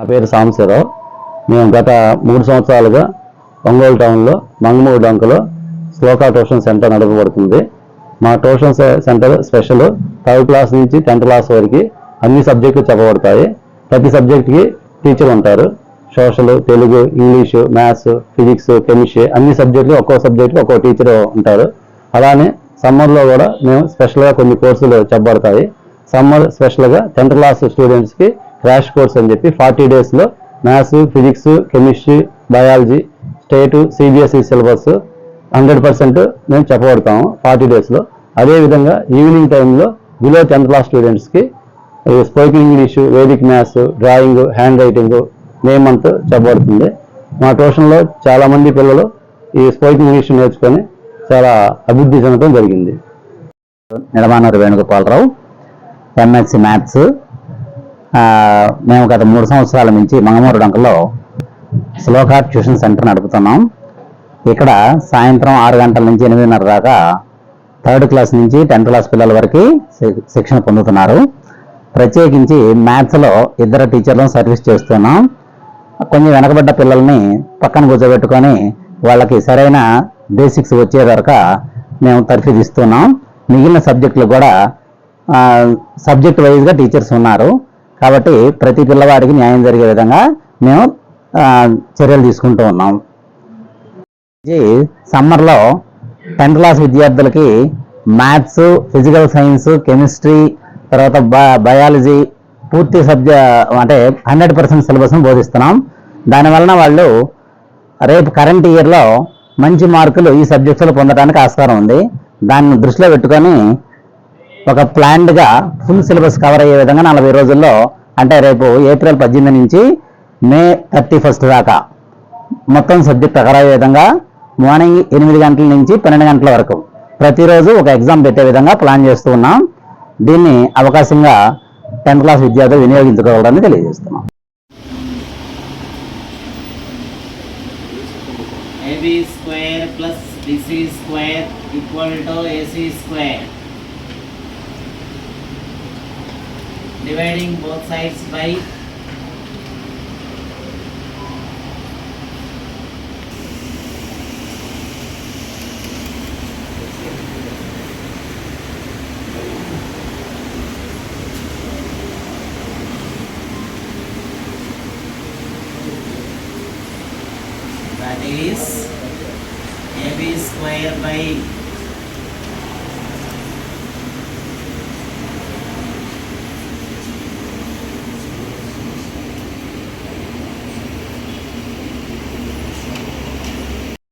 నా పేరు సాంబశివరావు మేము గత మూడు సంవత్సరాలుగా ఒంగోలు టౌన్లో మంగమూరు డొంకలో శ్లోకా ట్యూషన్ సెంటర్ నడపబడుతుంది. మా ట్యూషన్ సె- సెంటర్ స్పెషల్ థర్డ్ క్లాస్ నుంచి టెన్త్ క్లాస్ వరకు అన్ని సబ్జెక్టులు చెప్పబడతాయి. ప్రతి సబ్జెక్ట్కి టీచర్ ఉంటారు. Social Telugu English maths physics chemistry అన్ని సబ్జెక్టులు ఒక్కో సబ్జెక్టు ఒక్కో టీచర్ ఉంటారు. అలానే సమ్మర్లో కూడా మేము స్పెషల్గా కొన్ని కోర్సులు చెప్పబడతాయి. సమ్మర్ స్పెషల్గా టెన్త్ క్లాస్ స్టూడెంట్స్కి క్రాష్ కోర్స్ అని చెప్పి ఫార్టీ డేస్లో maths physics chemistry biology state CBSE syllabus hundred percent మేము చెప్పబడతాము ఫార్టీ డేస్లో అదేవిధంగా ఈవినింగ్ టైంలో బిలో టెన్త్ క్లాస్ స్టూడెంట్స్కి spoken English Vedic maths drawing handwriting May month చెప్పబడుతుంది. మా ట్యూషన్లో చాలామంది పిల్లలు ఈ స్పోకెన్ ఇంగ్లీష్ నేర్చుకొని చాలా అభివృద్ధి చెందడం జరిగింది. నిడమానూరు వేణుగోపాలరావు. ఎంఎస్సి మ్యాథ్స్ మేము గత మూడు సంవత్సరాల నుంచి మంగమూరు డంకలో శ్లోకా ట్యూషన్ సెంటర్ నడుపుతున్నాం. ఇక్కడ సాయంత్రం ఆరు గంటల నుంచి ఎనిమిదిన్నర దాకా థర్డ్ క్లాస్ నుంచి టెన్త్ క్లాస్ పిల్లల వరకు శిక్షణ పొందుతున్నారు. ప్రత్యేకించి మ్యాథ్స్లో ఇద్దరు టీచర్లను సర్వీస్ చేస్తున్నాం. కొంచెం వెనకబడ్డ పిల్లల్ని పక్కన కూర్చోబెట్టుకొని వాళ్ళకి సరైన బేసిక్స్ వచ్చే వచ్చేదాకా మేము తర్ఫీదు ఇస్తున్నాం మిగిలిన సబ్జెక్టులు కూడా సబ్జెక్ట్ వైజ్గా టీచర్స్ ఉన్నారు. కాబట్టి ప్రతి పిల్లవాడికి న్యాయం జరిగే విధంగా మేము చర్యలు తీసుకుంటూ ఉన్నాం. సమ్మర్లో టెన్త్ క్లాస్ విద్యార్థులకి మ్యాథ్స్ ఫిజికల్ సైన్స్ కెమిస్ట్రీ తర్వాత బ- బయాలజీ పూర్తి సబ్జె అంటే హండ్రెడ్ పర్సెంట్ సిలబస్ను బోధిస్తున్నాం. దానివలన వాళ్ళు రేపు కరెంట్ ఇయర్లో మంచి మార్కులు ఈ సబ్జెక్ట్స్లో పొందడానికి ఆస్కారం ఉంది. దాన్ని దృష్టిలో పెట్టుకొని ఒక ప్లాన్డ్గా ఫుల్ సిలబస్ కవర్ అయ్యే విధంగా నలభై రోజుల్లో అంటే రేపు ఏప్రిల్ పద్దెనిమిది నుంచి మే థర్టీ ఫస్ట్ దాకా మొత్తం సబ్జెక్ట్ కవర్ అయ్యే విధంగా మార్నింగ్ ఎనిమిది గంటల నుంచి పన్నెండు గంటల వరకు ప్రతిరోజు ఒక ఎగ్జామ్ పెట్టే విధంగా ప్లాన్ చేస్తూ ఉన్నాం దీన్ని అవకాశంగా టెన్త్ క్లాస్ విద్యార్థులు వినియోగించుకోవాలని తెలియజేస్తున్నాం AB square plus BC square equal to AC square. dividing both sides by 2 by